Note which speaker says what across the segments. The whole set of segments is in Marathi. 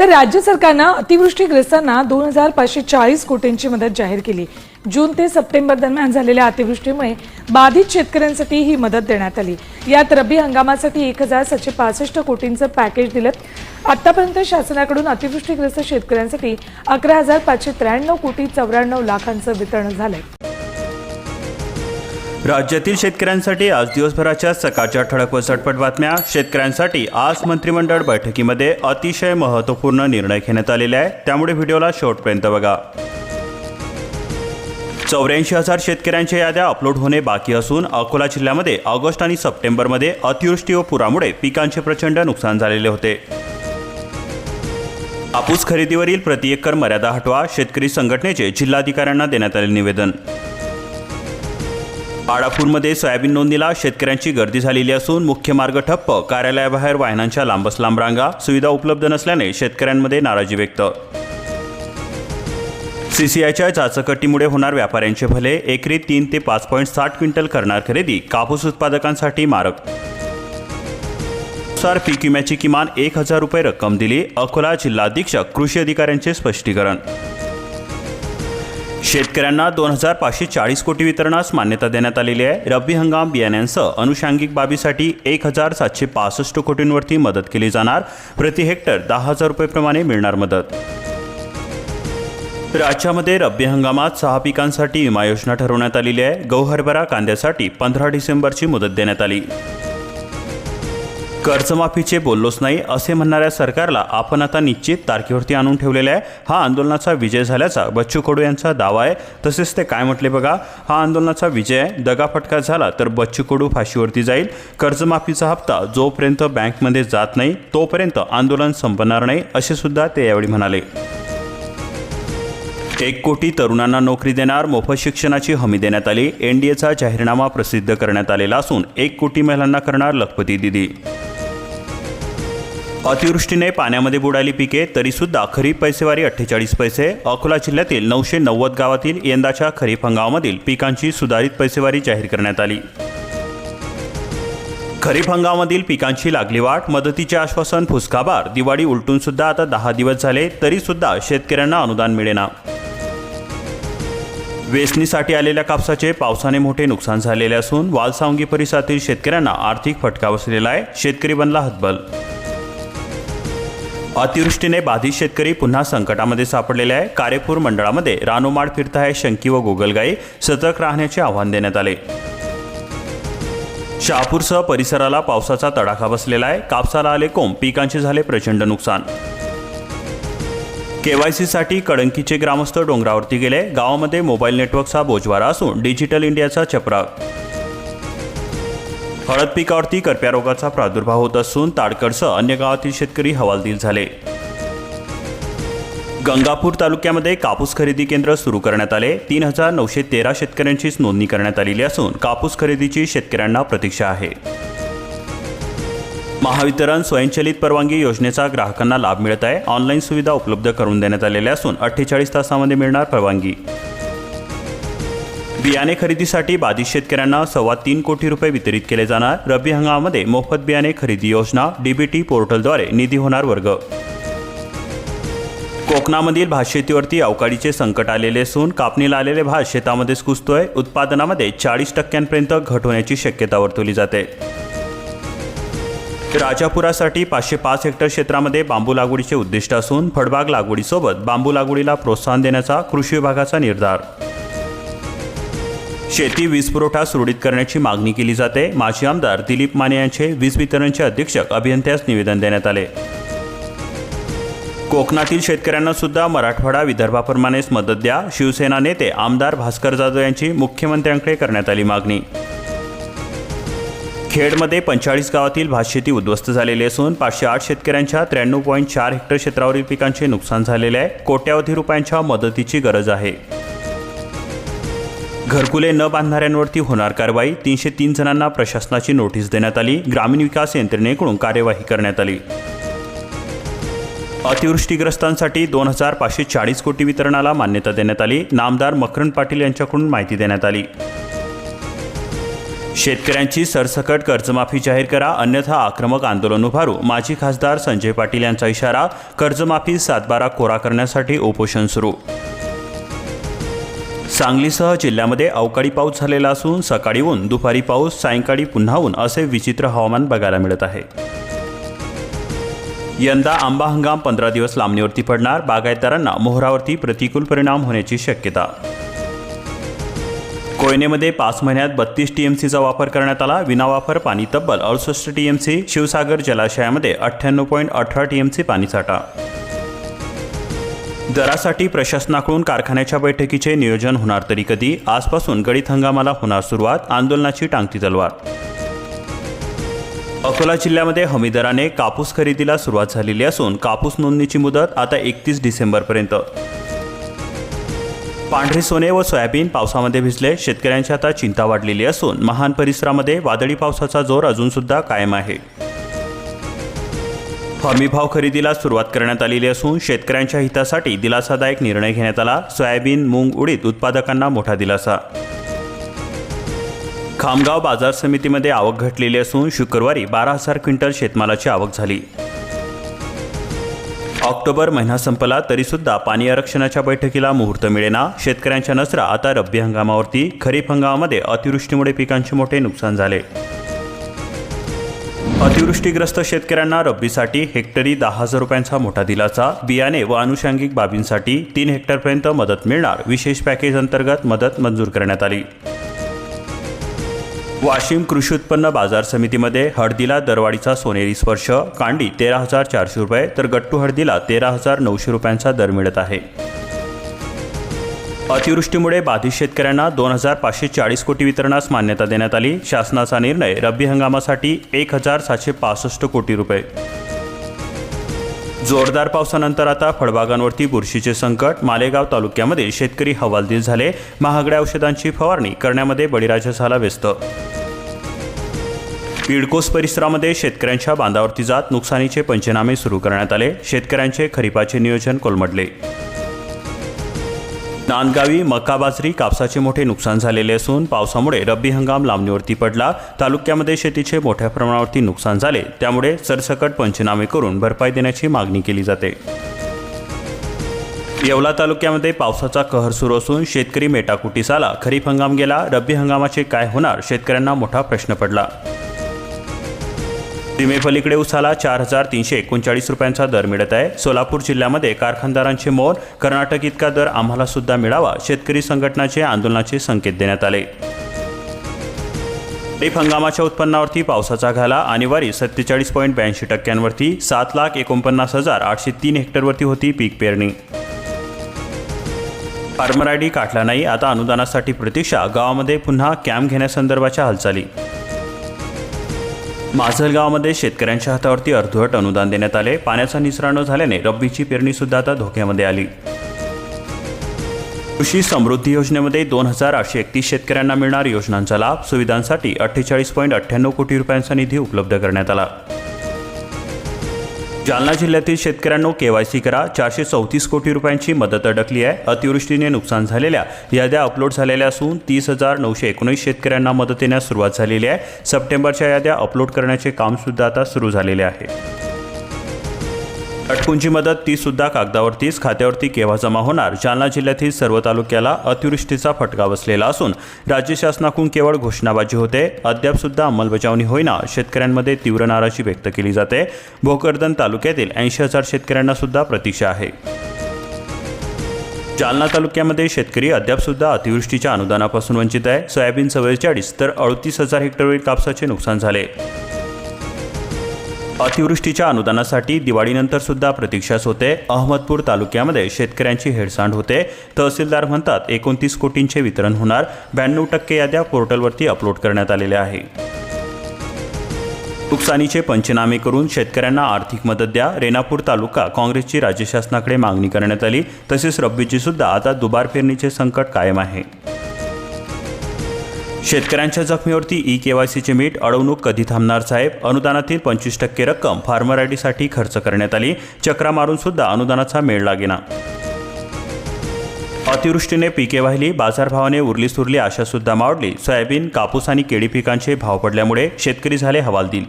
Speaker 1: तर राज्य सरकारनं अतिवृष्टीग्रस्तांना दोन हजार पाचशे चाळीस कोटींची मदत जाहीर केली. जून ते सप्टेंबर दरम्यान झालेल्या अतिवृष्टीमुळे बाधित शेतकऱ्यांसाठी ही मदत देण्यात आली. यात रब्बी हंगामासाठी एक हजार सातशे पासष्ट कोटींचं पॅकेज दिलं. आतापर्यंत शासनाकडून अतिवृष्टीग्रस्त शेतकऱ्यांसाठी अकरा हजार पाचशे त्र्याण्णव कोटी चौऱ्याण्णव लाखांचं वितरण झालंय.
Speaker 2: राज्यातील शेतकऱ्यांसाठी आज दिवसभराच्या सकाळच्या ठळक व झटपट बातम्या. शेतकऱ्यांसाठी आज मंत्रिमंडळ बैठकीमध्ये अतिशय महत्त्वपूर्ण निर्णय घेण्यात आलेले आहे. त्यामुळे व्हिडिओला शेवटपर्यंत बघा. चौऱ्याऐंशी हजार शेतकऱ्यांच्या याद्या अपलोड होणे बाकी असून अकोला जिल्ह्यामध्ये ऑगस्ट आणि सप्टेंबरमध्ये अतिवृष्टी व पुरामुळे पिकांचे प्रचंड नुकसान झालेले होते. कापूस खरेदीवरील प्रति एकर मर्यादा हटवा शेतकरी संघटनेचे जिल्हाधिकाऱ्यांना देण्यात आले निवेदन. बाळापूरमध्ये सोयाबीन नोंदीला शेतकऱ्यांची गर्दी झालेली असून मुख्य मार्ग ठप्प कार्यालयाबाहेर वाहनांच्या लांबच लांब रांगा सुविधा उपलब्ध नसल्याने शेतकऱ्यांमध्ये नाराजी व्यक्त. सीसीआयच्या चाचकटीमुळे होणार व्यापाऱ्यांचे भले एकरी तीन ते पाच पॉईंट साठ क्विंटल करणार खरेदी कापूस उत्पादकांसाठी मारक. नुसार पीक विम्याची किमान एक हजार रुपये रक्कम दिली अकोला जिल्हा अधीक्षक कृषी अधिकाऱ्यांचे स्पष्टीकरण. शेतकऱ्यांना दोन हजार पाचशे चाळीस कोटी वितरणास मान्यता देण्यात आलेली आहे. रब्बी हंगाम बियाण्यांसह अनुषंगिक बाबीसाठी एक हजार सातशे पासष्ट कोटींवरती मदत केली जाणार. प्रति हेक्टर दहा हजार रुपयेप्रमाणे मिळणार मदत. राज्यामध्ये रब्बी हंगामात सहा पिकांसाठी विमा योजना ठरवण्यात आलेली आहे. गहू हरभरा कांद्यासाठी पंधरा डिसेंबरची मुदत देण्यात आली. कर्जमाफीचे बोललोच नाही असे म्हणणाऱ्या सरकारला आपण आता निश्चित तारखेवरती आणून ठेवलेले आहे. हा आंदोलनाचा विजय झाल्याचा बच्चू कडू यांचा दावा आहे. तसेच ते काय म्हटले बघा हा आंदोलनाचा विजय आहे. दगाफटका झाला तर बच्चू कडू फाशीवरती जाईल. कर्जमाफीचा हप्ता जोपर्यंत बँकमध्ये जात नाही तोपर्यंत आंदोलन संपणार नाही असे सुद्धा ते यावेळी म्हणाले. एक कोटी तरुणांना नोकरी देणार मोफत शिक्षणाची हमी देण्यात आली. एनडीएचा जाहीरनामा प्रसिद्ध करण्यात आलेला असून एक कोटी महिलांना करणार लखपती दिदी. अतिवृष्टीने पाण्यामध्ये बुडाली पिके तरीसुद्धा खरीप पैसेवारी अठ्ठेचाळीस पैसे. अकोला जिल्ह्यातील नऊशे नव्वद गावातील यंदाच्या खरीप हंगामामधील पिकांची सुधारित पैसेवारी जाहीर करण्यात आली. खरीप हंगामामधील पिकांची लागली वाट मदतीचे आश्वासन फुसकाबार दिवाळी उलटून सुद्धा आता दहा दिवस झाले तरी सुद्धा शेतकऱ्यांना अनुदान मिळेना. वेचणीसाठी आलेल्या कापसाचे पावसाने मोठे नुकसान झालेले असून वालसावंगी परिसरातील शेतकऱ्यांना आर्थिक फटका बसलेला आहे. शेतकरी बनला हतबल अतिवृष्टीने बाधित शेतकरी पुन्हा संकटामध्ये सापडलेले आहे. कारेपूर मंडळामध्ये रानोमाड फिरत आहे शंकी व गोगलगाई सतर्क राहण्याचे आव्हान देण्यात आले. शहापूरसह परिसराला पावसाचा तडाखा बसलेला आहे. कापसाला आले कोंब पिकांचे झाले प्रचंड नुकसान. केवायसीसाठी कळंकीचे ग्रामस्थ डोंगरावरती गेले. गावामध्ये मोबाईल नेटवर्कचा बोजवारा असून डिजिटल इंडियाचा चपराक हळद पिकावरती करप्या रोगाचा प्रादुर्भाव होत असून ताडकडसह अन्य गावातील शेतकरी हवालदिल झाले. गंगापूर तालुक्यामध्ये कापूस खरेदी केंद्र सुरू करण्यात आले. तीन हजार नऊशे तेरा शेतकऱ्यांचीच नोंदणी करण्यात आलेली असून कापूस खरेदीची शेतकऱ्यांना प्रतीक्षा आहे. महावितरण स्वयंचलित परवानगी योजनेचा ग्राहकांना लाभ मिळत आहे. ऑनलाईन सुविधा उपलब्ध करून देण्यात आलेल्या असून अठ्ठेचाळीस तासामध्ये मिळणार परवानगी. बियाणे खरेदीसाठी बाधित शेतकऱ्यांना सव्वा तीन कोटी रुपये वितरित केले जाणार. रब्बी हंगामामध्ये मोफत बियाणे खरेदी योजना डीबीटी पोर्टलद्वारे निधी होणार वर्ग. कोकणामधील भात शेतीवरती अवकाळीचे संकट आलेले असून कापणीला आलेले भात शेतामध्येच कुसतोय उत्पादनामध्ये चाळीस टक्क्यांपर्यंत घट होण्याची शक्यता वर्तवली जाते. राजापुरासाठी पाचशे पाच हेक्टर क्षेत्रामध्ये बांबू लागवडीचे उद्दिष्ट असून फळबाग लागवडीसोबत बांबू लागवडीला प्रोत्साहन देण्याचा कृषी विभागाचा निर्धार. शेती वीज पुरवठा सुरळीत करण्याची मागणी केली जाते. माजी आमदार दिलीप माने यांचे वीज वितरणचे अधीक्षक अभियंत्यास निवेदन देण्यात आले. कोकणातील शेतकऱ्यांना सुद्धा मराठवाडा विदर्भाप्रमाणेच मदत द्या. शिवसेना नेते आमदार भास्कर जाधव यांची मुख्यमंत्र्यांकडे करण्यात आली मागणी. खेडमध्ये पंचेचाळीस गावातील भातशेती उद्ध्वस्त झालेली असून पाचशे आठ शेतकऱ्यांच्या त्र्याण्णव पॉईंट चार हेक्टर क्षेत्रावरील पिकांचे नुकसान झालेले आहे. कोट्यावधी रुपयांच्या मदतीची गरज आहे. घरकुले न बांधणाऱ्यांवरती होणार कारवाई तीनशे तीन जणांना प्रशासनाची नोटीस देण्यात आली ग्रामीण विकास यंत्रणेकडून कार्यवाही करण्यात आली. अतिवृष्टीग्रस्तांसाठी दोन हजार पाचशे चाळीस कोटी वितरणाला मान्यता देण्यात आली नामदार मकरंद पाटील यांच्याकडून माहिती देण्यात आली. शेतकऱ्यांची सरसकट कर्जमाफी जाहीर करा अन्यथा आक्रमक आंदोलन उभारू माजी खासदार संजय पाटील यांचा इशारा कर्जमाफी सातबारा कोरा करण्यासाठी उपोषण सुरू. सांगलीसह जिल्ह्यामध्ये अवकाळी पाऊस झालेला असून सकाळी ऊन दुपारी पाऊस सायंकाळी पुन्हा ऊन असे विचित्र हवामान बघायला मिळत आहे. यंदा आंबा हंगाम पंधरा दिवस लांबणीवरती पडणार. बागायतदारांना मोहरावरती प्रतिकूल परिणाम होण्याची शक्यता. कोयनेमध्ये पाच महिन्यात बत्तीस टीएमसीचा वापर करण्यात आला. विनावापर पाणी तब्बल अडुसष्ट टीएमसी. शिवसागर जलाशयामध्ये अठ्ठ्याण्णव पॉईंट अठरा टीएमसी पाणीसाठा. दरासाठी प्रशासनाकडून कारखान्याच्या बैठकीचे नियोजन होणार तरी कधी? आजपासून गळीत हंगामाला होणार सुरुवात? आंदोलनाची टांगती तलवार? अकोला जिल्ह्यामध्ये हमीदराने कापूस खरेदीला सुरुवात झालेली असून कापूस नोंदणीची मुदत आता एकतीस डिसेंबरपर्यंत. पांढरे सोने व सोयाबीन पावसामध्ये भिजले. शेतकऱ्यांची आता चिंता वाढलेली असून महान परिसरामध्ये वादळी पावसाचा जोर अजूनसुद्धा कायम आहे. हमीभाव खरेदीला सुरुवात करण्यात आलेली असून शेतकऱ्यांच्या हितासाठी दिलासादायक निर्णय घेण्यात आला. सोयाबीन मूग उडीद उत्पादकांना मोठा दिलासा. खामगाव बाजार समितीमध्ये आवक घटलेली असून शुक्रवारी बारा हजार क्विंटल शेतमालाची आवक झाली. ऑक्टोबर महिना संपला तरीसुद्धा पाणी आरक्षणाच्या बैठकीला मुहूर्त मिळेना. शेतकऱ्यांच्या नजरा आता रब्बी हंगामावरती. खरीप हंगामामध्ये अतिवृष्टीमुळे पिकांचे मोठे नुकसान झाले. अतिवृष्टीग्रस्त शेतकऱ्यांना रब्बीसाठी हेक्टरी दहा हजार रुपयांचा मोठा दिलासा. बियाणे व अनुषंगिक बाबींसाठी तीन हेक्टरपर्यंत मदत मिळणार. विशेष पॅकेज अंतर्गत मदत मंजूर करण्यात आली. वाशिम कृषी उत्पन्न बाजार समितीमध्ये हळदीला दरवाढीचा सोनेरी स्पर्श. कांडी तेरा हजार चारशे रुपये तर गट्टू हळदीला तेरा हजार नऊशे रुपयांचा दर मिळत आहे. अतिवृष्टीमुळे बाधित शेतकऱ्यांना दोन हजार पाचशे चाळीस कोटी वितरणास मान्यता देण्यात आली. शासनाचा निर्णय रब्बी हंगामासाठी एक हजार सातशे पासष्ट कोटी रुपये. जोरदार पावसानंतर आता फळबागांवरती बुरशीचे संकट. मालेगाव तालुक्यामध्ये शेतकरी हवालदिल झाले. महागड्या औषधांची फवारणी करण्यामध्ये बळीराजा झाला व्यस्त. पिडकोस परिसरामध्ये शेतकऱ्यांच्या बांधावरती जात नुकसानीचे पंचनामे सुरू करण्यात आले. शेतकऱ्यांचे खरीपाचे नियोजन कोलमडले. नांदगावी मका बाजरी कापसाचे मोठे नुकसान झालेले असून पावसामुळे रब्बी हंगाम लांबणीवरती पडला. तालुक्यामध्ये शेतीचे मोठ्या प्रमाणावरती नुकसान झाले. त्यामुळे सरसकट पंचनामे करून भरपाई देण्याची मागणी केली जाते. येवला तालुक्यामध्ये पावसाचा कहर सुरू असून शेतकरी मेटाकुटीस आला. खरीप हंगाम गेला. रब्बी हंगामाचे काय होणार? शेतकऱ्यांना मोठा प्रश्न पडला. सीमेपलीकडे उसाला चार हजार तीनशे एकोणचाळीस रुपयांचा दर मिळत आहे. सोलापूर जिल्ह्यामध्ये कारखानदारांचे मौन कर्नाटक इतका दर आम्हाला सुद्धा मिळावा शेतकरी संघटनाचे आंदोलनाचे संकेत देण्यात आले. खरीप हंगामाच्या उत्पन्नावरती पावसाचा घाला आणीवारी सत्तेचाळीस पॉईंट ब्याऐंशी टक्क्यांवरती सात लाख एकोणपन्नास हजार आठशे तीन हेक्टरवरती होती पीक पेरणी. फार्मर आय डी काढला नाही आता अनुदानासाठी प्रतीक्षा गावामध्ये पुन्हा कॅम्प घेण्यासंदर्भाच्या हालचाली. माझल गावामध्ये शेतकऱ्यांच्या हातावरती अर्धवट अनुदान देण्यात आले. पाण्याचा निचरा न झाल्याने रब्बीची पेरणी सुद्धा आता धोक्यामध्ये आली. कृषी समृद्धी योजनेमध्ये दोन हजार आठशे एकतीस शेतकऱ्यांना मिळणार योजनांचा लाभ. सुविधांसाठी अठ्ठेचाळीस पॉईंट अठ्ठ्याण्णव कोटी रुपयांचा निधी उपलब्ध करण्यात आला. जालना जिल्ह्यातील शेतकऱ्यांनो केवायसी करा. चारशे चौतीस कोटी रुपयांची मदत अडकली आहे. अतिवृष्टीने नुकसान झालेल्या याद्या अपलोड झालेल्या असून तीस हजार नऊशे एकोणीस शेतकऱ्यांना मदत येण्यास सुरुवात झालेली आहे. सप्टेंबरच्या याद्या अपलोड करण्याचे काम सुद्धा आता सुरू झालेले आहे. अटकूंची मदत ती सुद्धा कागदावरतीच खात्यावरती केव्हा जमा होणार? जालना जिल्ह्यातील सर्व तालुक्याला अतिवृष्टीचा फटका बसलेला असून राज्य शासनाकडून केवळ घोषणाबाजी होते. अद्याप सुद्धा अंमलबजावणी होईना शेतकऱ्यांमध्ये तीव्र नाराजी व्यक्त केली जाते. भोकरदन तालुक्यातील ऐंशी हजार शेतकऱ्यांना सुद्धा प्रतीक्षा आहे. जालना तालुक्यामध्ये शेतकरी अद्यापसुद्धा अतिवृष्टीच्या अनुदानापासून वंचित आहे. सोयाबीन चव्वेचाळीस तर अडतीस हजार हेक्टरवरील कापसाचे नुकसान झाले. अतिवृष्टीच्या अनुदानासाठी दिवाळीनंतर सुद्धा प्रतीक्षाच होते. अहमदपूर तालुक्यामध्ये शेतकऱ्यांची हेडसांड होते. तहसीलदार म्हणतात एकोणतीस कोटींचे वितरण होणार. ब्याण्णव टक्के याद्या पोर्टलवरती अपलोड करण्यात आलेल्या आहे. नुकसानीचे पंचनामे करून शेतकऱ्यांना आर्थिक मदत द्या. रेणापूर तालुका काँग्रेसची राज्य शासनाकडे मागणी करण्यात आली. तसेच रब्बीची सुद्धा आता दुबार पेरणीचे संकट कायम आहे. शेतकऱ्यांच्या जखमीवरती ई केवायसीचे मीठ अडवणूक कधी थांबणार साहेब? अनुदानातील पंचवीस टक्के रक्कम फार्मर आय डीसाठी खर्च करण्यात आली. चक्रा मारून सुद्धा अनुदानाचा मेळ लागेना. अतिवृष्टीने पिके वाहिली बाजारभावाने उरली सुरली आशा सुद्धा मावडली. सोयाबीन कापूस आणि केळी पिकांचे भाव पडल्यामुळे शेतकरी झाले हवालदिल.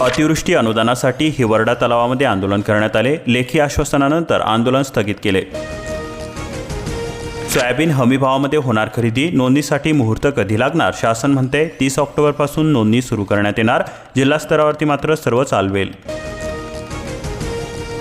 Speaker 2: अतिवृष्टी अनुदानासाठी हिवरडा तलावामध्ये आंदोलन करण्यात आले. लेखी आश्वासनानंतर आंदोलन स्थगित केले. सोयाबीन हमीभावामध्ये होणार खरेदी नोंदणीसाठी मुहूर्त कधी लागणार? शासन म्हणते तीस ऑक्टोबरपासून नोंदणी सुरू करण्यात येणार. जिल्हा स्तरावरती मात्र सर्व चालवेल.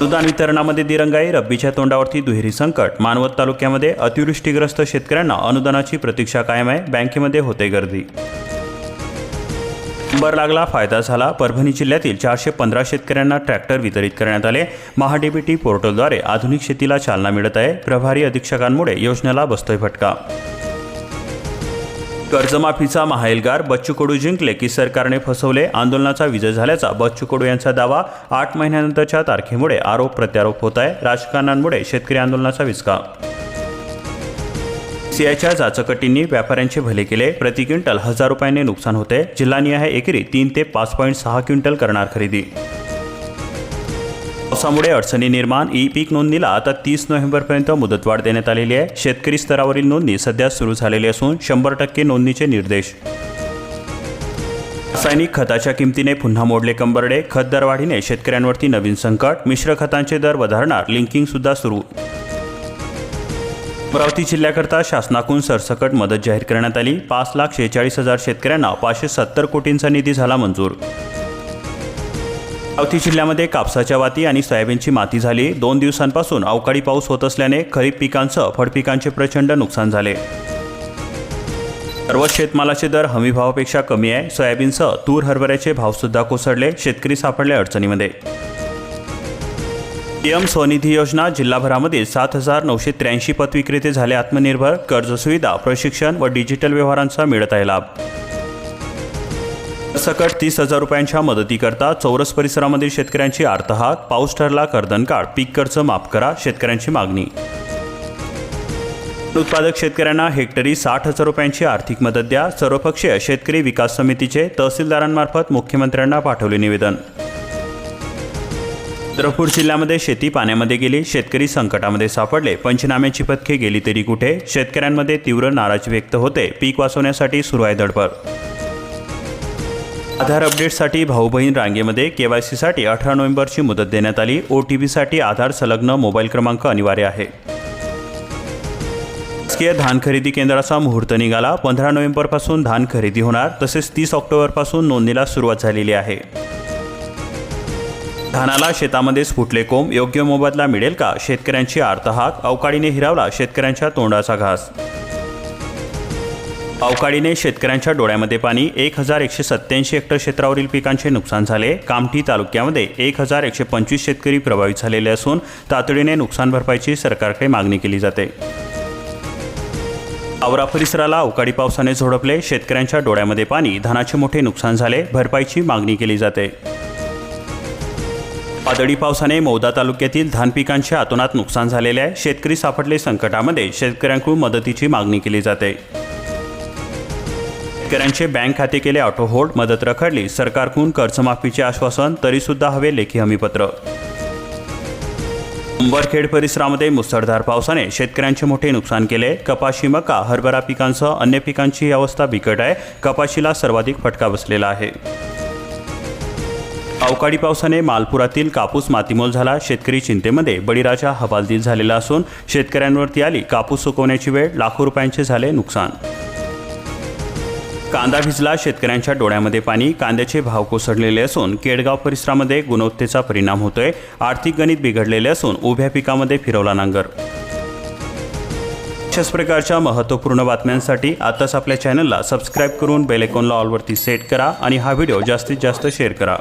Speaker 2: अनुदान वितरणामध्ये दिरंगाई रब्बीच्या तोंडावरती दुहेरी संकट. मानवत तालुक्यामध्ये अतिवृष्टीग्रस्त शेतकऱ्यांना अनुदानाची प्रतीक्षा कायम आहे. बँकेमध्ये होते गर्दी. बर लागला फायदा झाला. परभणी जिल्ह्यातील चारशे पंधरा शेतकऱ्यांना ट्रॅक्टर वितरित करण्यात आले. महाडीबीटी पोर्टलद्वारे आधुनिक शेतीला चालना मिळत आहे. प्रभारी अधीक्षकांमुळे योजनेला बसतोय फटका. कर्जमाफीचा माहेलगार बच्चू कडू जिंकले की सरकारने फसवले. आंदोलनाचा विजय झाल्याचा बच्चू कडू यांचा दावा. आठ महिन्यानंतरच्या तारखेमुळे आरोप प्रत्यारोप होत आहे. राजकारणांमुळे शेतकरी आंदोलनाचा विचका. सीआयच्या जाचकटींनी व्यापाऱ्यांचे भले केले प्रति क्विंटल हजार रुपयांनी नुकसान होते. जिल्हानिहाय एकरी तीन ते पाच पॉईंट सहा क्विंटल करणार खरेदी. पावसामुळे अडचणी निर्माण ई पीक नोंदणीला आता तीस नोव्हेंबरपर्यंत मुदतवाढ देण्यात आलेली आहे. शेतकरी स्तरावरील नोंदणी सध्या सुरू झालेली असून शंभर टक्के नोंदणीचे निर्देश. रासायनिक खताच्या किमतीने पुन्हा मोडले कंबरडे. खत दरवाढीने शेतकऱ्यांवरती नवीन संकट. मिश्र खतांचे दर वधारणार. लिंकिंग सुद्धा सुरू. अमरावती जिल्ह्याकरता शासनाकडून सरसकट मदत जाहीर करण्यात आली. पाच लाख शेहेचाळीस हजार शेतकऱ्यांना पाचशे सत्तर कोटींचा निधी झाला मंजूर. अमरावती जिल्ह्यामध्ये कापसाच्या वाती आणि सोयाबीनची माती झाली. दोन दिवसांपासून अवकाळी पाऊस होत असल्याने खरीप पिकांसह फळपिकांचे प्रचंड नुकसान झाले. सर्व शेतमालाचे दर हमीभावापेक्षा कमी आहे. सोयाबीनसह तूर हरभऱ्याचे भावसुद्धा कोसळले. शेतकरी सापडले अडचणीमध्ये. पीएम स्वनिधी योजना जिल्हाभरामध्ये सात हजार नऊशे त्र्याऐंशी पतविक्रेते झाले आत्मनिर्भर कर्ज सुविधा प्रशिक्षण व डिजिटल व्यवहारांचा मिळत आहे लाभ. सकट तीस हजार रुपयांच्या मदतीकरता चौरस परिसरामधील शेतकऱ्यांची आर्तहाक पाऊस ठरला कर्दनकाळ पीक कर्ज माफ करा शेतकऱ्यांची मागणी. उत्पादक शेतकऱ्यांना हेक्टरी साठ हजार रुपयांची आर्थिक मदत द्या. सर्वपक्षीय शेतकरी विकास समितीचे तहसीलदारांमार्फत मुख्यमंत्र्यांना पाठवले निवेदन. चंद्रपूर जिल्ह्यामध्ये शेती पाण्यामध्ये गेली शेतकरी संकटामध्ये सापडले. पंचनाम्याची पथके गेली तरी कुठे? शेतकऱ्यांमध्ये तीव्र नाराजी व्यक्त होते. पीक वाचवण्यासाठी सुरू आहे धडपड. आधार अपडेटसाठी भाऊ बहीण रांगेमध्ये केवायसीसाठी अठरा नोव्हेंबरची मुदत देण्यात आली. ओ टी पीसाठी आधार संलग्न मोबाईल क्रमांक अनिवार्य आहे. शासकीय धान खरेदी केंद्राचा मुहूर्त निघाला. पंधरा नोव्हेंबरपासून धान खरेदी होणार. तसेच तीस ऑक्टोबरपासून नोंदणीला सुरुवात झालेली आहे. धानाला शेतामध्ये फुटले कोंब योग्य मोबदला मिळेल का? शेतकऱ्यांची आर्तहाक अवकाळीने हिरावला शेतकऱ्यांच्या तोंडाचा घास. अवकाळीने शेतकऱ्यांच्या डोळ्यामध्ये पाणी एक हजार एकशे सत्याऐंशी हेक्टर क्षेत्रावरील पिकांचे नुकसान झाले. कामठी तालुक्यामध्ये एक हजार एकशे पंचवीस शेतकरी प्रभावित झालेले असून तातडीने नुकसान भरपाईची सरकारकडे मागणी केली जाते. आवरा परिसराला अवकाळी पावसाने झोडपले. शेतकऱ्यांच्या डोळ्यामध्ये पाणी धानाचे मोठे नुकसान झाले. भरपाईची मागणी केली जाते. वादळी पावसाने मौदा तालुक्यातील धान पिकांचे अतोनात नुकसान झालेले आहे. शेतकरी सापडले संकटामध्ये शेतकऱ्यांकडून मदतीची मागणी केली जाते. शेतकऱ्यांचे बँक खाते केले ऑटो होल्ड मदत रखडली. सरकारकडून कर्जमाफीचे आश्वासन तरीसुद्धा हवे लेखी हमीपत्र. उंबरखेड परिसरामध्ये मुसळधार पावसाने शेतकऱ्यांचे मोठे नुकसान केले. कपाशी मका हरभरा पिकांसह अन्य पिकांची ही अवस्था बिकट आहे. कपाशीला सर्वाधिक फटका बसलेला आहे. अवकाळी पावसाने मालपुरातील कापूस मातीमोल झाला. शेतकरी चिंतेमध्ये बळीराजा हवालदिल झालेला असून शेतकऱ्यांवरती आली कापूस सुकवण्याची वेळ लाखो रुपयांचे झाले नुकसान. कांदा भिजला शेतकऱ्यांच्या डोळ्यामध्ये पाणी. कांद्याचे भाव कोसळलेले असून केडगाव परिसरामध्ये गुणवत्तेचा परिणाम होतोय. आर्थिक गणित बिघडलेले असून उभ्या पिकामध्ये फिरवला नांगर. अशाच प्रकारच्या महत्त्वपूर्ण बातम्यांसाठी आताच आपल्या चॅनलला सबस्क्राईब करून बेलेकॉनला ऑलवरती सेट करा आणि हा व्हिडिओ जास्तीत जास्त शेअर करा.